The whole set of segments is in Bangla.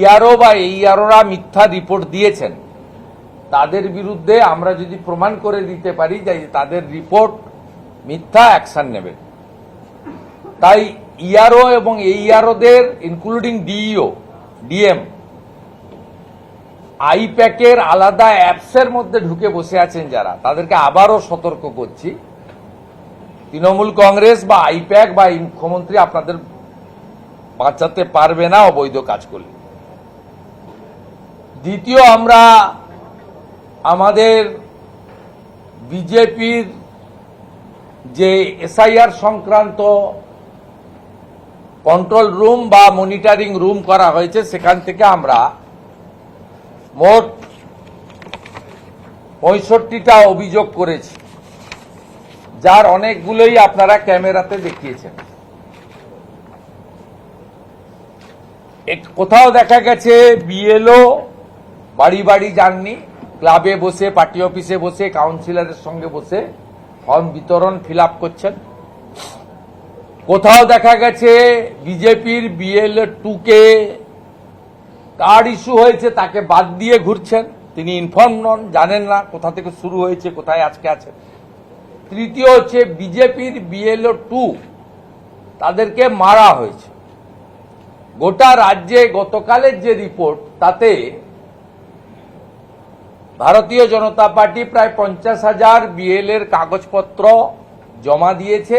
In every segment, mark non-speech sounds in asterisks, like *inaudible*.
ইআরও বা এই এইআরওরা মিথ্যা রিপোর্ট দিয়েছেন। তাদের বিরুদ্ধে আমরা যদি প্রমাণ করে দিতে পারি যে তাদের রিপোর্ট মিথ্যা অ্যাকশন নেবে। তাই ইআরও এবং এই এইআরওদের ইনক্লুডিং ডিইও, ডিএম, আইপ্যাকের আলাদা অ্যাপসের মধ্যে ঢুকে বসে আছেন যারা। তাদেরকে আবারও সতর্ক করছি। তৃণমূল কংগ্রেস বা আইপ্যাক বা মুখ্যমন্ত্রী আপনাদের বাঁচাতে পারবে না অবৈধ কাজ করলে। দ্বিতীয় আমরা আমাদের বিজেপির যে এসআইআর সংক্রান্ত কন্ট্রোল রুম বা মনিটরিং রুম করা হয়েছে, সেখান থেকে আমরা মোট পঁয়ষট্টিটা অভিযোগ করেছি, যার অনেকগুলোই আপনারা ক্যামেরাতে দেখিয়েছেন। কোথাও দেখা গেছে, বিএলও বাড়ি বাড়ি যাননি, ক্লাবে বসে, পার্টি অফিসে বসে কাউন্সিলরের সঙ্গে বসে ফর্ম বিতরণ ফিল করছেন। কোথাও দেখা গেছে বিজেপির বিএলও টুকে কার্ড ইস্যু হয়েছে, তাকে বাদ দিয়ে ঘুরছেন। তিনি ইনফর্ম নন, জানেন না কোথা থেকে শুরু হয়েছে, কোথায় আজকে আছে। তৃতীয় হচ্ছে বিজেপির বিএলও টু তাদেরকে মারা হয়েছে। গোটা রাজ্যে গতকালের যে রিপোর্ট তাতে ভারতীয় জনতা পার্টি প্রায় পঞ্চাশ হাজার বিএল এর কাগজপত্র জমা দিয়েছে,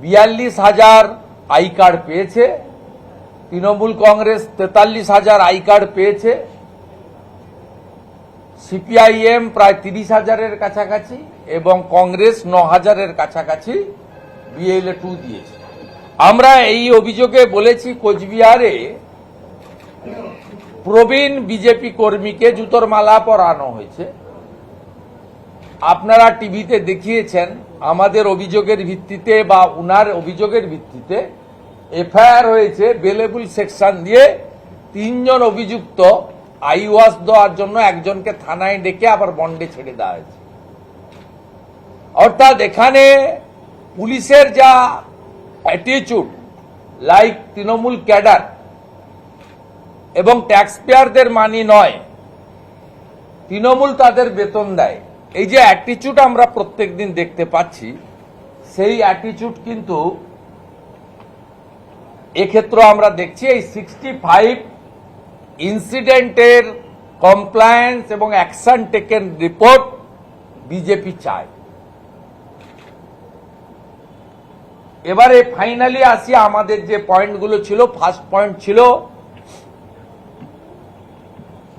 বিয়াল্লিশ হাজার আই কার্ড পেয়েছে, তৃণমূল কংগ্রেস তেতাল্লিশ হাজার আই কার্ড পেয়েছে সিপিআইএম প্রায় তিরিশ হাজারের কাছাকাছি এবং কংগ্রেস ন হাজারের কাছাকাছি বিএলএ টু দিয়েছে। আমরা এই অভিযোগে বলেছি কোচবিহারে প্রবীণ বিজেপি কর্মীকে জুতোর মালা পরানো হয়েছে। আপনারা টিভিতে দেখিয়েছেন আমাদের অভিযোগের ভিত্তিতে বা উনার অভিযোগের ভিত্তিতে এফআইআর হয়েছে বেলেবুল সেকশন দিয়ে তিনজন অভিযুক্ত আইওয়াস দেওয়ার জন্য একজনকে থানায় ডেকে আবার বন্ডে ছেড়ে দেওয়া হয়েছে। অর্থাৎ এখানে পুলিশের যা অ্যাটিচিউড লাইক তৃণমূল ক্যাডার এবং ট্যাক্স পেয়ারদের মানি নয়। তৃণমূল তাদের বেতন দেয়। এই যে অ্যাটিচিউড আমরা প্রত্যেক দিন দেখতে পাচ্ছি, সেই অ্যাটিচিউড কিন্তু এক্ষেত্রে আমরা দেখছি এই সিক্সটি ফাইভ ইনসিডেন্টের কমপ্লায়েন্স এবং অ্যাকশন টেকেন রিপোর্ট বিজেপি চায়। এবারে ফাইনালি আসি আমাদের যে পয়েন্টগুলো ছিল ফার্স্ট পয়েন্ট ছিল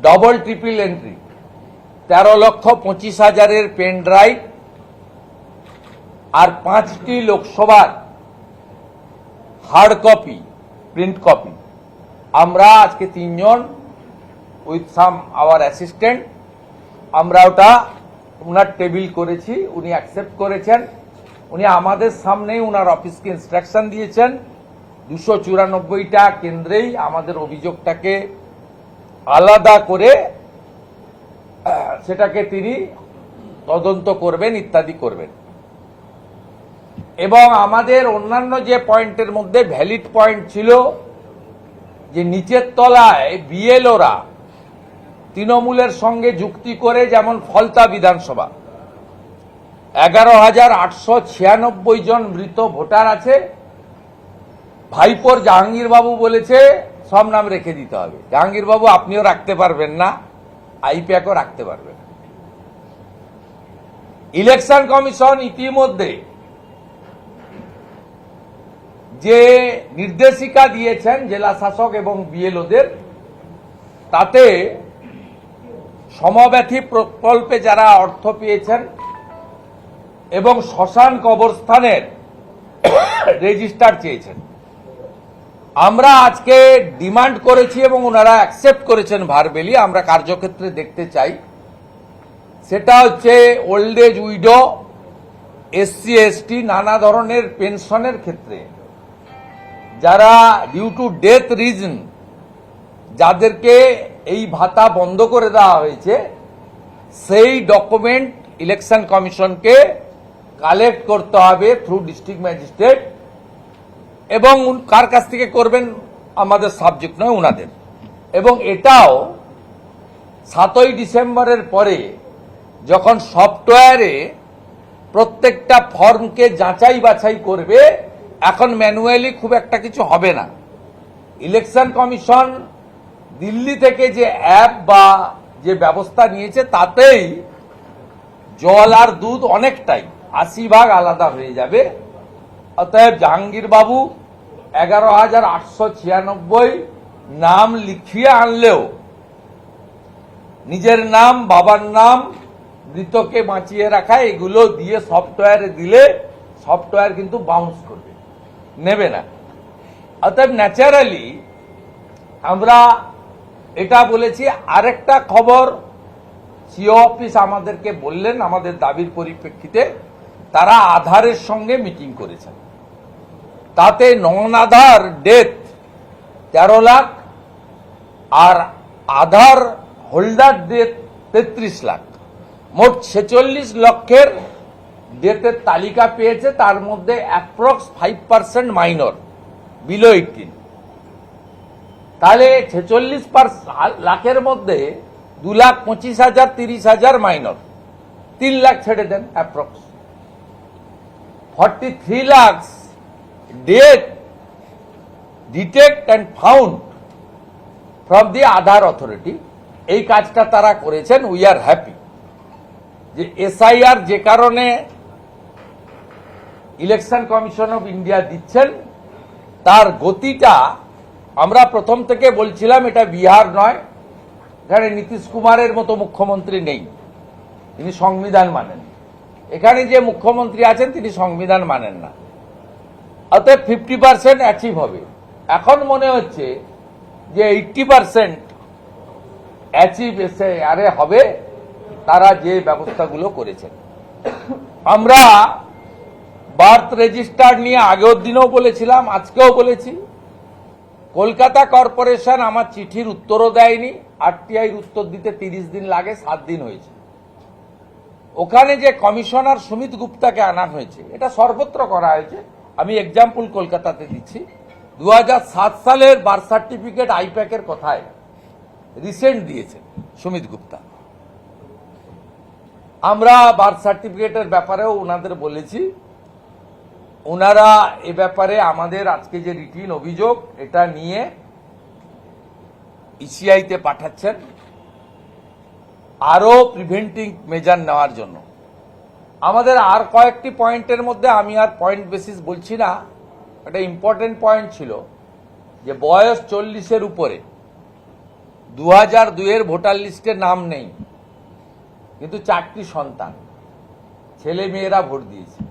ডবল ট্রিপল এন্ট্রি তেরো লক্ষ পঁচিশ হাজারের পেন ড্রাইভ আর পাঁচটি লোকসভার হার্ড কপি প্রিন্ট কপি আমরা আজকে তিনজন উইথ সাম আওয়ার অ্যাসিস্ট্যান্ট আমরা ওটা ওনার টেবিল করেছি, উনি অ্যাকসেপ্ট করেছেন। উনি আমাদের সামনেই ওনার অফিসকে ইনস্ট্রাকশন দিয়েছেন। দুশো চুরানব্বইটা কেন্দ্রেই আমাদের অভিযোগটাকে আলাদা করে, সেটাকে তিনি তদন্ত করবেন, ইত্যাদি করবেন। এবং আমাদের অন্যান্য যে পয়েন্টের মধ্যে ভ্যালিড পয়েন্ট ছিল, যে নিচের তলায় বিএলওরা তৃণমূলের সঙ্গে যুক্তি করে, যেমন ফলতা বিধানসভা। এগারো হাজার আটশো ছিয়ানব্বই জন মৃত ভোটার আছে। ভাইপোর জাহাঙ্গীরবাবু বলেছে সব নাম রেখে দিতে হবে। জাহাঙ্গীর বাবু আপনিও রাখতে পারবেন না, আইপ্যাকও রাখতে পারবেন ইলেকশন কমিশন ইতিমধ্যে যে নির্দেশিকা দিয়েছেন জেলা শাসক এবং বিএলওদের, তাতে সমব্যথী প্রকল্পে যারা অর্থ পেয়েছেন এবং শ্মশান কবরস্থানের *coughs* রেজিস্টার চেয়েছেন। আমরা আজকে ডিমান্ড করেছি এবং ওনারা অ্যাকসেপ্ট করেছেন ভারবেলি আমরা কার্যক্ষেত্রে দেখতে চাই। সেটা হচ্ছে old age widow SC ST নানা ধরনের পেনশনের ক্ষেত্রে। যারা ডিউ টু ডেথ রিজন যাদেরকে এই ভাতা বন্ধ করে দেওয়া হয়েছে, সেই ডকুমেন্ট ইলেকশন কমিশনকে কালেক্ট করতে হবে থ্রু ডিস্ট্রিক্ট ম্যাজিস্ট্রেট এবং কার কাছ থেকে করবেন আমাদের সাবজেক্ট নয় ওনাদের এবং এটাও সাতই ডিসেম্বরের পরে যখন সফটওয়্যারে প্রত্যেকটা ফর্মকে যাচাই বাছাই করবে, এখন ম্যানুয়ালি খুব একটা কিছু হবে না। ইলেকশন কমিশন দিল্লি থেকে যে অ্যাপ বা যে ব্যবস্থা নিয়েছে, তাতেই জল আর দুধ অনেকটাই, আশি ভাগ আলাদা হয়ে যাবে। অতএব জাহাঙ্গীর বাবু এগারো হাজার আটশো ছিয়ানব্বই নাম লিখিয়ে আনলেও নিজের নাম, বাবার নাম, মৃতকে বাঁচিয়ে রাখা, এগুলো দিয়ে সফটওয়্যারে দিলে সফটওয়্যার কিন্তু বাউন্স করবে, নেবে না। অতএব ন্যাচারালি আমরা এটা বলেছি, আরেকটা খবর সিও অফিস আমাদেরকে বললেন, আমাদের দাবির পরিপ্রেক্ষিতে। তারা আধারের সঙ্গে মিটিং করেছেন। তাতে নন আধার ডেথ তেরো লাখ আর আধার হোল্ডার ডেথ তেত্রিশ লাখ। মোট ছেচল্লিশ লক্ষের ডেথের তালিকা পেয়েছে, তার মধ্যে approx five percent minor, below eighteen. তাহলে ছেচল্লিশ লাখের মধ্যে দু লাখ পঁচিশ হাজার, তিরিশ হাজার মাইনর। তিন লাখ ছেড়ে দেন approx. Forty three lakh dead detect and found from the Aadhaar authority এই কাজটা তারা করেছেন উই আর হ্যাপি যে এসআইআর যে কারণে ইলেকশন কমিশন অফ ইন্ডিয়া দিচ্ছেন, তার গতিটা আমরা প্রথম থেকে বলছিলাম, এটা বিহার নয়। এখানে নীতিশ কুমারের মতো মুখ্যমন্ত্রী নেই। তিনি সংবিধান মানেন। এখানে যে মুখ্যমন্ত্রী আছেন, তিনি সংবিধান মানেন না। অতএব ফিফটি পার্সেন্ট অ্যাচিভ হবে। এখন মনে হচ্ছে যে এইটটি পার্সেন্ট অ্যাচিভ এসে আরে হবে, তারা যে ব্যবস্থাগুলো করেছেন। আমরা বার্থ রেজিস্টার নিয়ে আগের দিনও বলেছিলাম, আজকেও বলেছি। কলকাতা কর্পোরেশন আমার চিঠির উত্তরও দেয়নি আরটিআইর উত্তর দিতে তিরিশ দিন লাগে, সাত দিন হয়েছে। ওখানে যে কমিশনার সুমিত গুপ্তাকে আনা হয়েছে, এটা সর্বত্র করা হয়েছে। আমি এক্সাম্পল কলকাতাতে দিচ্ছি। দু হাজার সাত সালের বার্থ সার্টিফিকেট আইপ্যাকের কথায় রিসেন্ট দিয়েছেন সুমিত গুপ্তা। আমরা বার্থ সার্টিফিকেটের ব্যাপারেও ওনাদের বলেছি। ওনারা এ ব্যাপারে আমাদের আজকে যে রিটিন অভিযোগ, এটা নিয়ে ইসিআইতে পাঠাচ্ছেন। আরও প্রিভেন্টিং মেজার নেওয়ার জন্য। আমাদের আর কয়েকটি পয়েন্টের মধ্যে আমি আর পয়েন্ট বেসিস বলছি না। একটা ইম্পর্টেন্ট পয়েন্ট ছিল যে বয়স চল্লিশের উপরে। দু হাজার দুইয়ের ভোটার লিস্টে নাম নেই। কিন্তু চারটি সন্তান। ছেলে মেয়েরা ভোট দিয়েছে।